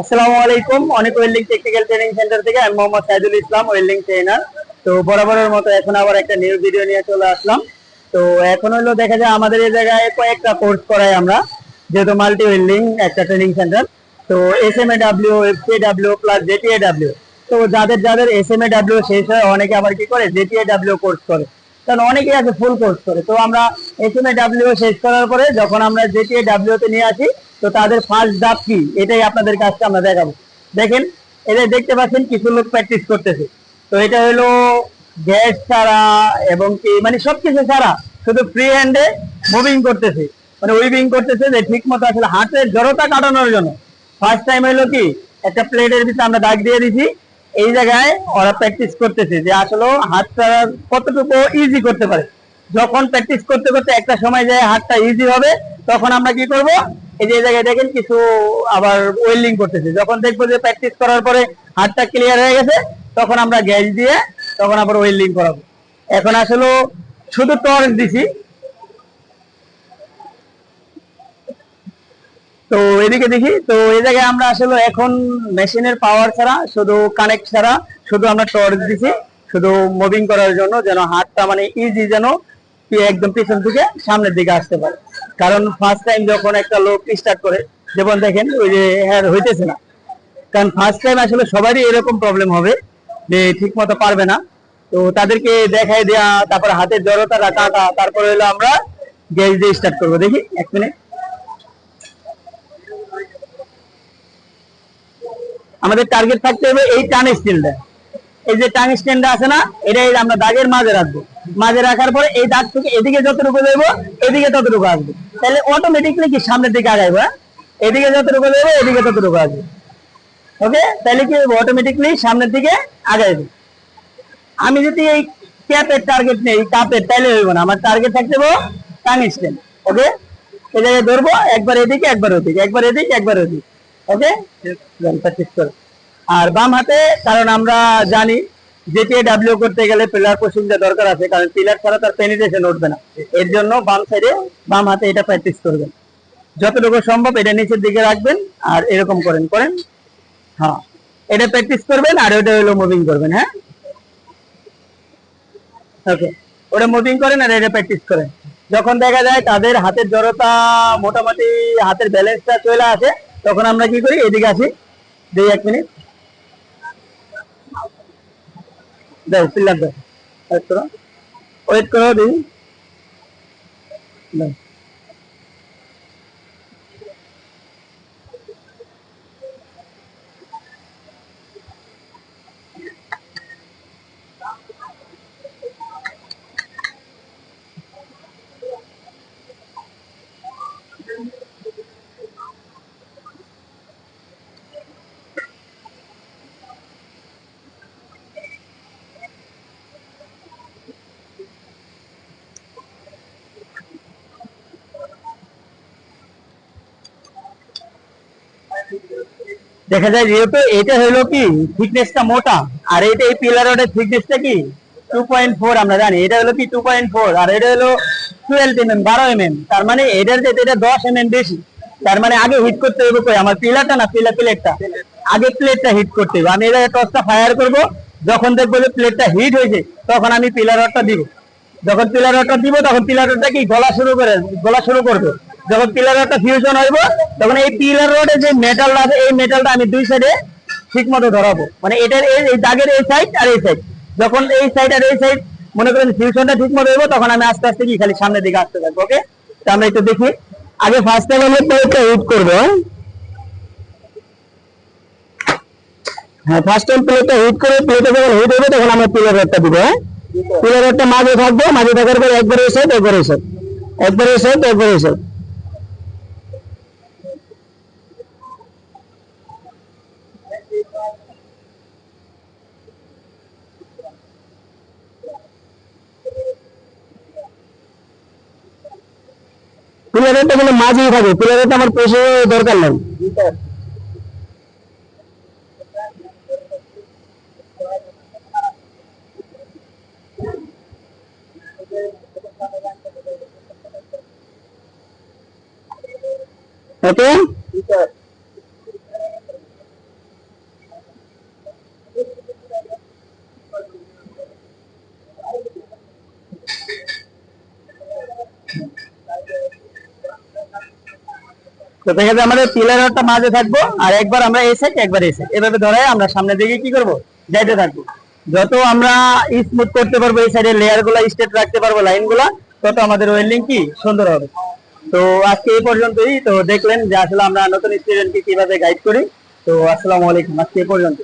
আসসালামু আলাইকুম অনেক ওয়েল্ডিং ট্রেনিং সেন্টার থেকে ইসলাম ওয়েল্ডিং ট্রেনার তো বরাবরের মতো এখন আবার একটা নিউ ভিডিও নিয়ে চলে আসলাম। তো এখন দেখা যায় আমাদের এই জায়গায় কয়েকটা কোর্স আমরা, যেহেতু মাল্টি ওয়েল্ডিং একটা ট্রেনিং সেন্টার তো S M A W W plus JTA W তো যাদের যাদের এস এম এ ডাব্লিউ শেষ হয়, অনেকে আবার কি করে জেটিএ ডাব্লিউ কোর্স করে। কারণ অনেকেই আছে ফুল কোর্স করে। তো আমরা এস এম এ ডাব্লিউ শেষ করার পরে যখন আমরা জেটিএ ডাব্লিউ তে নিয়ে আসি তো তাদের ফার্স্ট ধাপ কি? এটাই আপনাদের কাছে আমরা দেখাবো। দেখেন এটা দেখতে পাচ্ছেন কিছু লোক প্র্যাকটিস করতেছে। তো এটা হলো গ্যাস ছাড়া এবং কি মানে সবকিছু ছাড়া, শুধু ফ্রি হ্যান্ডে মুভিং করতেছে। মানে উইভিং করতেছে যে ঠিক মতো আসলে হাতের জড়তা কাটানোর জন্য। ফার্স্ট টাইম হলো কি, একটা প্লেটের ভিতরে আমরা দাগ দিয়ে দিছি। এই জায়গায় ওরা প্র্যাকটিস করতেছে যে আসলে হাতটা কতটুকু ইজি করতে পারে। যখন প্র্যাকটিস করতে করতে একটা সময় যায় হাতটা ইজি হবে, তখন আমরা কি করব? এই যে জায়গায় দেখেন কিছু আবার ওয়েল্ডিং করতেছে। যখন দেখব যে প্র্যাকটিস করার পরে হাতটা ক্লিয়ার হয়ে গেছে, তখন আমরা গ্যাস দিয়ে তখন আবার ওয়েল্ডিং করাবো। এখন আসলে শুধু দিছি। তো এদিকে দেখি, তো এই জায়গায় আমরা আসলে এখন মেশিনের পাওয়ার ছাড়া, শুধু কানেক্ট ছাড়া, শুধু আমরা টর্চ দিছি, শুধু মুভিং করার জন্য যেন হাতটা মানে ইজি যেন একদম পিছন থেকে সামনের দিকে আসতে পারে কারণ ফার্স্ট টাইম যখন একটা লোক স্টার্ট করে, যেমন দেখেন, ওই যে হ্যাঁ হইতেছে না। কারণ ফার্স্ট টাইম আসলে সবারই এরকম প্রবলেম হবে যে ঠিক মতো পারবে না। তো তাদেরকে দেখাই দেয়া, তারপরে হাতের জড়তা কাটা, তারপরে হলো আমরা গ্যাস দিয়ে স্টার্ট করব। দেখি, এক মিনিট আমাদের টার্গেট থাকতে হবে এই টান স্টিলটা এই যে টান স্ট্যান্ডটা আছে না, এটাই আমরা দাগের মাঝে রাখব। মাঝে রাখার পরে এই দাগ থেকে এদিকে যতটুকু দেবো এদিকে ততটুকু আসবে। তাহলে অটোমেটিকলি কি সামনের দিকে আগাইবো হ্যাঁ? এদিকে যতটুকু দেবো এদিকে ততটুকু আসবে। ওকে তাহলে কি অটোমেটিকলি সামনের দিকে আগাইবে। আমি যদি এই ক্যাপের টার্গেট নেই কাপের তাইলে হইব না। আমার টার্গেট থাকতে হবে টাং ওকে এই জায়গায় ধরবো একবার এদিকে একবার ওদিকে একবার এদিকে একবার ওদিকে। ওকে প্র্যাকটিস করো। আর বাম হাতে কারণ আমরা জানি যেটি ডাব্লিউ করতে গেলে পিলার পুশিংটা দরকার আছে, কারণ পিলার ছাড়া তার পেনিটেশন উঠবে না। এর জন্য বাম সাইডে বাম হাতে এটা প্র্যাকটিস করবেন। যতটুকু সম্ভব এটা নিচের দিকে রাখবেন আর এরকম করেন করেন। হ্যাঁ এটা প্র্যাকটিস করবেন আর ওটা হলো মুভিং করবেন হ্যাঁ? ওকে ওটা মুভিং করেন আর এটা প্র্যাকটিস করেন। যখন দেখা যায় তাদের হাতের জড়তা মোটামুটি হাতের ব্যালেন্সটা চলে আসে, তখন আমরা কি করি? এদিকে আসি, দেই এক মিনিট দাও পিলার দাও ওয়েট করো। দিদি। দাও দেখা যায় যেহেতু এটা হলো কি থিকনেসটা মোটা, আর এটা এই পিলার রডের থিকনেসটা কি টু পয়েন্ট ফোর আমরা জানি। এটা হলো কি টু পয়েন্ট ফোর আর এটা হলো টুয়েলভ এম এম বারো এম এম তার মানে এটার যে এটা দশ এম এম বেশি। তার মানে আগে হিট করতে হবে কই? আমার পিলারটা না পিলার প্লেটটা আগে প্লেটটা হিট করতে হবে আমি এটা টসটা ফায়ার করব, যখন দেখব যে প্লেটটা হিট হয়েছে, তখন আমি পিলার রডটা দিব। যখন পিলার রডটা দিব, তখন পিলার রডটা কি, গলা শুরু করে, গলা শুরু করবে। যখন পিলার ফিউশন হইব, তখন এই পিলার রডের যে মেটালটা আছে, এই মেটালটা আমি দুই সাইডে ঠিক মতো ধরাবো। মানে এটার এই দাগের এই সাইড আর এই সাইড যখন এই সাইড আর এই সাইড মনে করেন ফিউশনটা ঠিক মতো হইব, তখন আমি আস্তে আস্তে কি, খালি সামনের দিকে আসতে থাকব ওকে তো আমরা একটু দেখি। আগে ফার্স্ট টাইম আমি প্লেটটা হিট করব হ্যাঁ? ফার্স্ট টাইম প্লেটটা হিট করে প্লেটে যখন হিট হবে, তখন আমরা পিলার রডটা দিব হ্যাঁ? পিলার রডটা মাঝে থাকবে, মাঝে থাকার পরে একবার এসে একবার সাইড একবার এসে একবার এই সাইড পিলারেরটা কিন্তু মাঝেই থাকে। পিলারেরটা আমার পেশে দরকার নেই। ওকে তো দেখা যায় আমাদের পিলার মাঝে থাকব, আর একবার আমরা একবার এভাবে আমরা সামনের দিকে কি করব? যাইতে থাকব। যত আমরা স্মুথ করতে পারব এই সাইডের লেয়ারগুলা স্ট্রেট রাখতে পারব লাইনগুলা, তত আমাদের ওয়েল্ডিং কি সুন্দর হবে। তো আজকে এই পর্যন্তই। তো দেখলেন যে আসলে আমরা নতুন স্টুডেন্টকে কীভাবে গাইড করি। তো আসসালামু আলাইকুম। আজকে এই পর্যন্ত